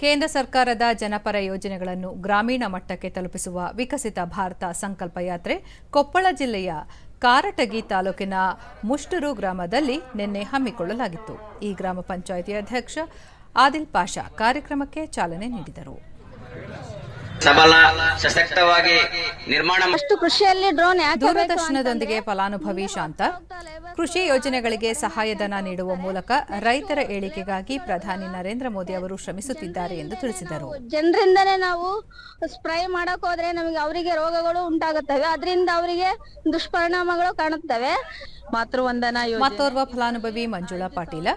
ಕೇಂದ್ರ ಸರ್ಕಾರದ ಜನಪರ ಯೋಜನೆಗಳನ್ನು ಗ್ರಾಮೀಣ ಮಟ್ಟಕ್ಕೆ ತಲುಪಿಸುವ ವಿಕಸಿತ ಭಾರತ ಸಂಕಲ್ಪ ಯಾತ್ರೆ ಕೊಪ್ಪಳ ಜಿಲ್ಲೆಯ ಕಾರಟಗಿ ತಾಲೂಕಿನ ಮುಷ್ಟೂರು ಗ್ರಾಮದಲ್ಲಿ ನಿನ್ನೆ ಹಮ್ಮಿಕೊಳ್ಳಲಾಗಿತ್ತು. ಈ ಗ್ರಾಮ ಪಂಚಾಯಿತಿ ಅಧ್ಯಕ್ಷ ಆದಿಲ್ ಪಾಷಾ ಕಾರ್ಯಕ್ರಮಕ್ಕೆ ಚಾಲನೆ ನೀಡಿದರು. ಸಬಲ ಸಶಕ್ತವಾಗಿ ನಿರ್ಮಾಣ ಅಷ್ಟು ಕೃಷಿಯಲ್ಲಿ ಡ್ರೋನ್ ದೂರದರ್ಶನದೊಂದಿಗೆ ಫಲಾನುಭವಿ ಶಾಂತ. ಕೃಷಿ ಯೋಜನೆಗಳಿಗೆ ಸಹಾಯಧನ ನೀಡುವ ಮೂಲಕ ರೈತರ ಏಳಿಗೆಗಾಗಿ ಪ್ರಧಾನಿ ನರೇಂದ್ರ ಮೋದಿ ಅವರು ಶ್ರಮಿಸುತ್ತಿದ್ದಾರೆ ಎಂದು ತಿಳಿಸಿದರು. ಜನರಿಂದನೇ ನಾವು ಸ್ಪ್ರೇ ಮಾಡಕ್ ಹೋದ್ರೆ ನಮಗೆ ಅವರಿಗೆ ರೋಗಗಳು ಉಂಟಾಗುತ್ತವೆ. ಅದರಿಂದ ಅವರಿಗೆ ದುಷ್ಪರಿಣಾಮಗಳು ಕಾಣುತ್ತವೆ. ಮತ್ತೋರ್ವ ಫಲಾನುಭವಿ ಮಂಜುಳಾ ಪಾಟೀಲ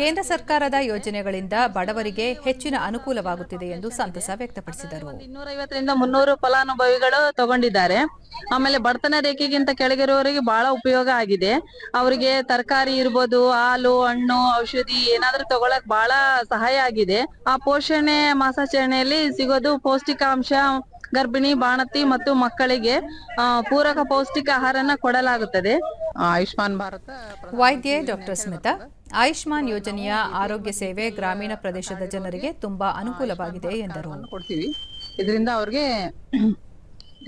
ಕೇಂದ್ರ ಸರ್ಕಾರದ ಯೋಜನೆಗಳಿಂದ ಬಡವರಿಗೆ ಹೆಚ್ಚಿನ ಅನುಕೂಲವಾಗುತ್ತಿದೆ ಎಂದು ಸಂತಸ ವ್ಯಕ್ತಪಡಿಸಿದರು. ಇನ್ನೂರೈವತ್ತರಿಂದ ಮುನ್ನೂರು ಫಲಾನುಭವಿಗಳು ತಗೊಂಡಿದ್ದಾರೆ. ಆಮೇಲೆ ಬಡತನ ರೇಖೆಗಿಂತ ಕೆಳಗಿರುವವರಿಗೆ ಬಹಳ ಉಪಯೋಗ ಆಗಿದೆ. ಅವರಿಗೆ ತರಕಾರಿ ಇರ್ಬೋದು ಹಾಲು ಹಣ್ಣು ಔಷಧಿ ಏನಾದ್ರೂ ತಗೊಳಕ್ ಬಹಳ ಸಹಾಯ ಆಗಿದೆ. ಆ ಪೋಷಣೆ ಮಾಸಾಚರಣೆಯಲ್ಲಿ ಸಿಗೋದು ಪೌಷ್ಟಿಕಾಂಶ ಗರ್ಭಿಣಿ ಬಾಣತಿ ಮತ್ತು ಮಕ್ಕಳಿಗೆ ಪೂರಕ ಪೌಷ್ಟಿಕ ಆಹಾರನ ಕೊಡಲಾಗುತ್ತದೆ. ಆಯುಷ್ಮಾನ್ ಭಾರತ ವೈದ್ಯೆ ಡಾಕ್ಟರ್ ಸ್ಮಿತಾ ಆಯುಷ್ಮಾನ್ ಯೋಜನೆಯ ಆರೋಗ್ಯ ಸೇವೆ ಗ್ರಾಮೀಣ ಪ್ರದೇಶದ ಜನರಿಗೆ ತುಂಬಾ ಅನುಕೂಲವಾಗಿದೆ ಎಂದರು. ಕೊಡ್ತೀವಿ. ಇದರಿಂದ ಅವ್ರಿಗೆ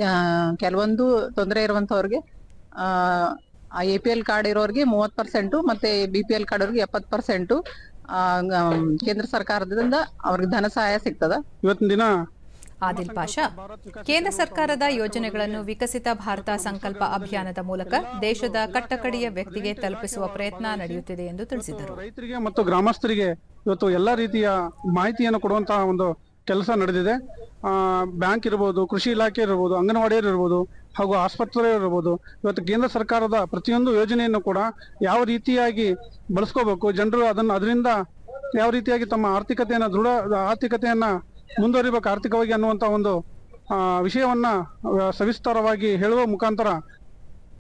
ಆ, ಕೆಲವೊಂದು ತೊಂದರೆ ಇರುವಂತವ್ರಿಗೆ ಎ ಪಿ ಎಲ್ ಕಾರ್ಡ್ ಇರೋರಿಗೆ ಮೂವತ್ ಪರ್ಸೆಂಟು ಮತ್ತೆ ಬಿ ಪಿ ಎಲ್ ಕಾರ್ಡ್ ಅವ್ರಿಗೆ ಎಪ್ಪತ್ ಪರ್ಸೆಂಟು ಕೇಂದ್ರ ಸರ್ಕಾರದಿಂದ ಅವ್ರಿಗೆ ಧನ ಸಹಾಯ ಸಿಗ್ತದ. ಇವತ್ತಿನ ದಿನ ಆದಿಲ್ ಪಾಷಾ, ಕೇಂದ್ರ ಸರ್ಕಾರದ ಯೋಜನೆಗಳನ್ನು ವಿಕಸಿತ ಭಾರತ ಸಂಕಲ್ಪ ಅಭಿಯಾನದ ಮೂಲಕ ದೇಶದ ಕಟ್ಟಕಡೆಯ ವ್ಯಕ್ತಿಗೆ ತಲುಪಿಸುವ ಪ್ರಯತ್ನ ನಡೆಯುತ್ತಿದೆ ಎಂದು ತಿಳಿಸಿದರು. ರೈತರಿಗೆ ಮತ್ತು ಗ್ರಾಮಸ್ಥರಿಗೆ ಇವತ್ತು ಎಲ್ಲ ರೀತಿಯ ಮಾಹಿತಿಯನ್ನು ಕೊಡುವಂತಹ ಒಂದು ಕೆಲಸ ನಡೆದಿದೆ. ಬ್ಯಾಂಕ್ ಇರ್ಬೋದು, ಕೃಷಿ ಇಲಾಖೆ ಇರ್ಬೋದು ಅಂಗನವಾಡಿಯರು ಇರ್ಬೋದು ಹಾಗೂ ಆಸ್ಪತ್ರೆ ಇರ್ಬೋದು. ಇವತ್ತು ಕೇಂದ್ರ ಸರ್ಕಾರದ ಪ್ರತಿಯೊಂದು ಯೋಜನೆಯನ್ನು ಕೂಡ ಯಾವ ರೀತಿಯಾಗಿ ಬಳಸ್ಕೋಬೇಕು, ಜನರು ಅದನ್ನು, ಅದರಿಂದ ಯಾವ ರೀತಿಯಾಗಿ ತಮ್ಮ ಆರ್ಥಿಕತೆಯನ್ನ, ದೃಢ ಆರ್ಥಿಕತೆಯನ್ನ ಮುಂದುವರಿಬೇಕು ಆರ್ಥಿಕವಾಗಿ ಅನ್ನುವಂತ ಒಂದು ವಿಷಯವನ್ನ ಸವಿಸ್ತಾರವಾಗಿ ಹೇಳುವ ಮುಖಾಂತರ